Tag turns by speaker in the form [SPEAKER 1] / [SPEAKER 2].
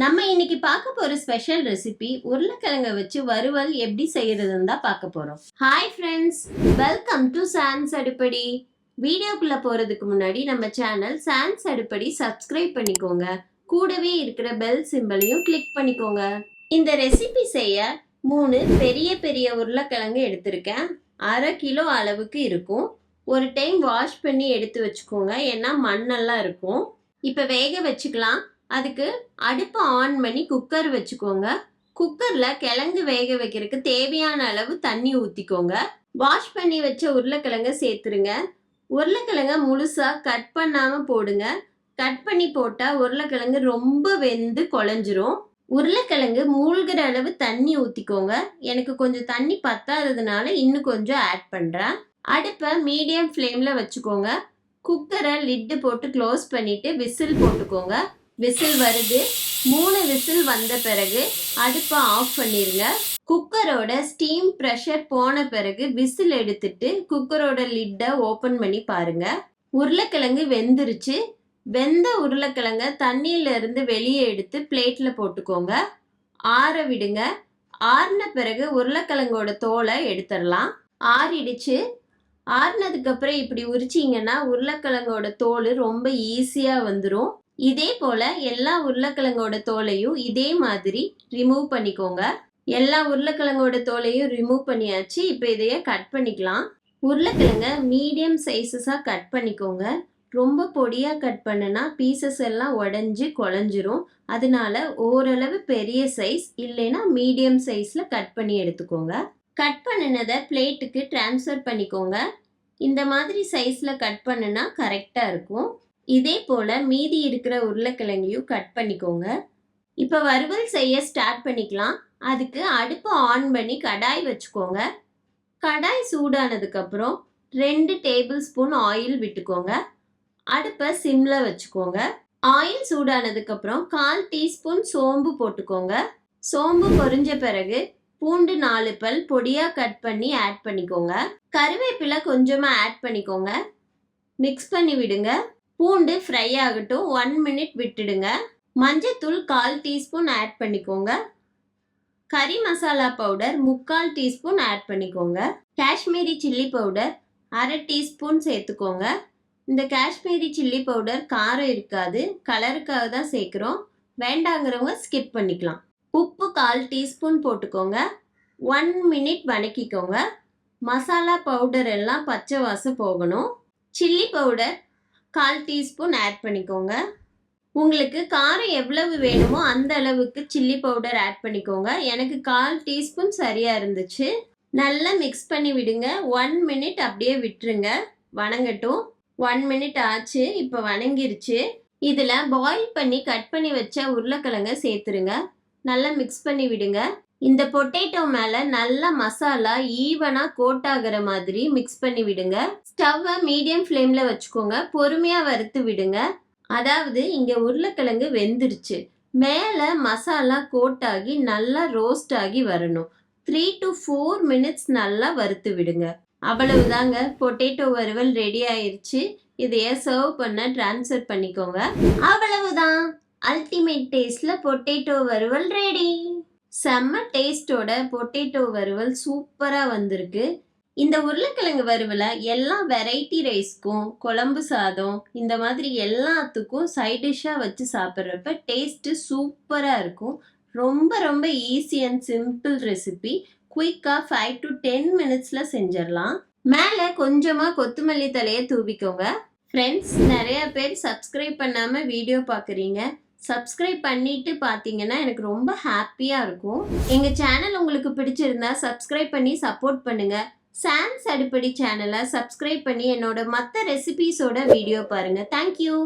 [SPEAKER 1] நம்ம இன்னைக்கு பார்க்க போற ஸ்பெஷல் ரெசிபி உருளைக்கிழங்க வச்சு வறுவல் எப்படி செய்யறதுன்னு தான் பார்க்க போறோம். ஹாய் ஃப்ரெண்ட்ஸ் வெல்கம் டு சான்ஸ் அடுப்படி வீடியோக்குள்ள போறதுக்கு முன்னாடி நம்ம சேனல் சான்ஸ் அடுப்படி சப்ஸ்கிரைப் பண்ணிக்கோங்க. கூடவே இருக்கிற பெல் சிம்பலையும் கிளிக் பண்ணிக்கோங்க. இந்த ரெசிபி செய்ய மூணு பெரிய பெரிய உருளைக்கிழங்கு எடுத்திருக்கேன். அரை கிலோ அளவுக்கு இருக்கும். ஒரு டைம் வாஷ் பண்ணி எடுத்து வச்சுக்கோங்க. ஏன்னா மண்ணெல்லாம் இருக்கும். இப்போ வேக வச்சுக்கலாம். அதுக்கு அடுப்பை ஆன் பண்ணி குக்கர் வச்சுக்கோங்க. குக்கரில் கிழங்கு வேக வைக்கிறதுக்கு தேவையான அளவு தண்ணி ஊற்றிக்கோங்க வாஷ் பண்ணி வச்ச உருளைக்கிழங்க சேர்த்துருங்க. உருளைக்கிழங்க முழுசாக கட் பண்ணாமல் போடுங்க. கட் பண்ணி போட்டால் உருளைக்கிழங்கு ரொம்ப வெந்து குழஞ்சிரும். உருளைக்கிழங்கு மூழ்கிற அளவு தண்ணி ஊற்றிக்கோங்க எனக்கு கொஞ்சம் தண்ணி பத்தாததுனால இன்னும் கொஞ்சம் ஆட் பண்ணுறேன் அடுப்பை மீடியம் ஃப்ளேமில் வச்சுக்கோங்க. குக்கரை லிட்டு போட்டு க்ளோஸ் பண்ணிவிட்டு விசில் போட்டுக்கோங்க. விசில் வருது. மூணு விசில் வந்த பிறகு அடுப்பை ஆஃப் பண்ணிருங்க. குக்கரோட ஸ்டீம் ப்ரெஷர் போன பிறகு விசில் எடுத்துட்டு குக்கரோட லிட்டை ஓப்பன் பண்ணி பாருங்க. உருளைக்கிழங்கு வெந்துருச்சு. வெந்த உருளைக்கிழங்க தண்ணியில இருந்து வெளியே எடுத்து பிளேட்ல போட்டுக்கோங்க. ஆற விடுங்க. ஆறின பிறகு உருளைக்கிழங்கோட தோலை எடுத்துடலாம். ஆறிடுச்சு. ஆறினதுக்கப்புறம் இப்படி உரிச்சிங்கன்னா உருளைக்கிழங்கோட தோல் ரொம்ப ஈஸியாக வந்துடும் இதே போல எல்லா உருளைக்கிழங்கோட தோலையும் இதே மாதிரி ரிமூவ் பண்ணிக்கோங்க. எல்லா உருளைக்கிழங்கோட தோலையும் ரிமூவ் பண்ணியாச்சு. இப்போ இதைய கட் பண்ணிக்கலாம். உருளைக்கிழங்க மீடியம் சைஸஸாக கட் பண்ணிக்கோங்க. ரொம்ப பொடியாக கட் பண்ணுனா பீசஸ் எல்லாம் உடஞ்சி குழஞ்சிரும். அதனால ஓரளவு பெரிய சைஸ் இல்லைன்னா மீடியம் சைஸில் கட் பண்ணி எடுத்துக்கோங்க. கட் பண்ணினதை பிளேட்டுக்கு ட்ரான்ஸ்ஃபர் பண்ணிக்கோங்க. இந்த மாதிரி சைஸில் கட் பண்ணுனா கரெக்டாக இருக்கும். இதே போல் மீதி இருக்கிற உருளைக்கிழங்கையும் கட் பண்ணிக்கோங்க. இப்போ வறுவல் செய்ய ஸ்டார்ட் பண்ணிக்கலாம். அதுக்கு அடுப்பை ஆன் பண்ணி கடாய் வச்சுக்கோங்க. கடாய் சூடானதுக்கப்புறம் ரெண்டு டேபிள் ஸ்பூன் ஆயில் விட்டுக்கோங்க. அடுப்பை சிம்மில் வச்சுக்கோங்க. ஆயில் சூடானதுக்கப்புறம் கால் டீஸ்பூன் சோம்பு போட்டுக்கோங்க. சோம்பு பொரிஞ்ச பிறகு பூண்டு நாலு பல் பொடியாக கட் பண்ணி ஆட் பண்ணிக்கோங்க. கருவேப்பிலை கொஞ்சமாக ஆட் பண்ணிக்கோங்க. மிக்ஸ் பண்ணி விடுங்க. பூண்டு ஃப்ரை ஆகட்டும் ஒன் மினிட் விட்டுடுங்க. மஞ்சத்தூள் கால் டீஸ்பூன் ஆட் பண்ணிக்கோங்க. கறி மசாலா பவுடர் முக்கால் டீஸ்பூன் ஆட் பண்ணிக்கோங்க. காஷ்மீரி சில்லி பவுடர் அரை டீஸ்பூன் சேர்த்துக்கோங்க. இந்த காஷ்மீரி சில்லி பவுடர் காரம் இருக்காது கலருக்காக தான் சேர்க்குறோம். வேண்டாங்கிறவங்க ஸ்கிப் பண்ணிக்கலாம். உப்பு கால் டீஸ்பூன் போட்டுக்கோங்க. ஒன் மினிட் வதக்கிக்கோங்க மசாலா பவுடர் எல்லாம் பச்சை வாசம் போகணும். சில்லி பவுடர் கால் டீஸ்பூன் ஆட் பண்ணிக்கோங்க. உங்களுக்கு காரம் எவ்வளவு வேணுமோ அந்த அளவுக்கு சில்லி பவுடர் ஆட் பண்ணிக்கோங்க. எனக்கு கால் டீஸ்பூன் சரியாக இருந்துச்சு. நல்லா மிக்ஸ் பண்ணி விடுங்க. ஒன் மினிட் அப்படியே விட்டுருங்க. வணங்கட்டும். ஒன் மினிட் ஆச்சு. இப்போ வணங்கிருச்சு. இதில் பாயில் பண்ணி கட் பண்ணி வச்ச உருளைக்கிழங்க சேர்த்துருங்க. நல்லா மிக்ஸ் பண்ணி விடுங்க. இந்த பொட்டேட்டோ மேலே நல்லா மசாலா ஈவனாக கோட் ஆகிற மாதிரி மிக்ஸ் பண்ணி விடுங்க. ஸ்டவ்வை மீடியம் ஃப்ளேமில் வச்சுக்கோங்க. பொறுமையாக வறுத்து விடுங்க. அதாவது இங்கே உருளைக்கிழங்கு வெந்துருச்சு மேலே மசாலா கோட் ஆகி நல்லா ரோஸ்ட் ஆகி வரணும். த்ரீ டு ஃபோர் மினிட்ஸ் நல்லா வறுத்து விடுங்க. அவ்வளவுதாங்க. பொட்டேட்டோ வறுவல் ரெடி ஆயிருச்சு. இதையே சர்வ் பண்ண ட்ரான்ஸ்ஃபர் பண்ணிக்கோங்க. அவ்வளவுதான். அல்டிமேட் டேஸ்ட்ல பொட்டேட்டோ வறுவல் ரெடி செம்ம டேஸ்டோட பொட்டேட்டோ வறுவல் சூப்பராக வந்திருக்கு. இந்த உருளைக்கிழங்கு வறுவலை எல்லா வெரைட்டி ரைஸ்க்கும் குழம்பு சாதம் இந்த மாதிரி எல்லாத்துக்கும் சைட் டிஷ்ஷாக வச்சு சாப்பிட்றப்ப டேஸ்ட்டு சூப்பராக இருக்கும். ரொம்ப ரொம்ப ஈஸி அண்ட் சிம்பிள் ரெசிபி. குயிக்காக ஃபைவ் டு டென் மினிட்ஸில் செஞ்சிடலாம். மேலே கொஞ்சமாக கொத்தமல்லி தலையை தூவிக்கோங்க. ஃப்ரெண்ட்ஸ் நிறைய பேர் சப்ஸ்கிரைப் பண்ணாமல் வீடியோ பார்க்குறீங்க சப்ஸ்கிரைப் பண்ணிட்டு பார்த்தீங்கன்னா எனக்கு ரொம்ப ஹாப்பியாக இருக்கும். எங்கள் சேனல் உங்களுக்கு பிடிச்சிருந்தா சப்ஸ்கிரைப் பண்ணி சப்போர்ட் பண்ணுங்கள் சான்ஸ் அடிப்படை சேனலை சப்ஸ்கிரைப் பண்ணி என்னோட மற்ற ரெசிபீஸோட வீடியோ பாருங்கள் தேங்க்யூ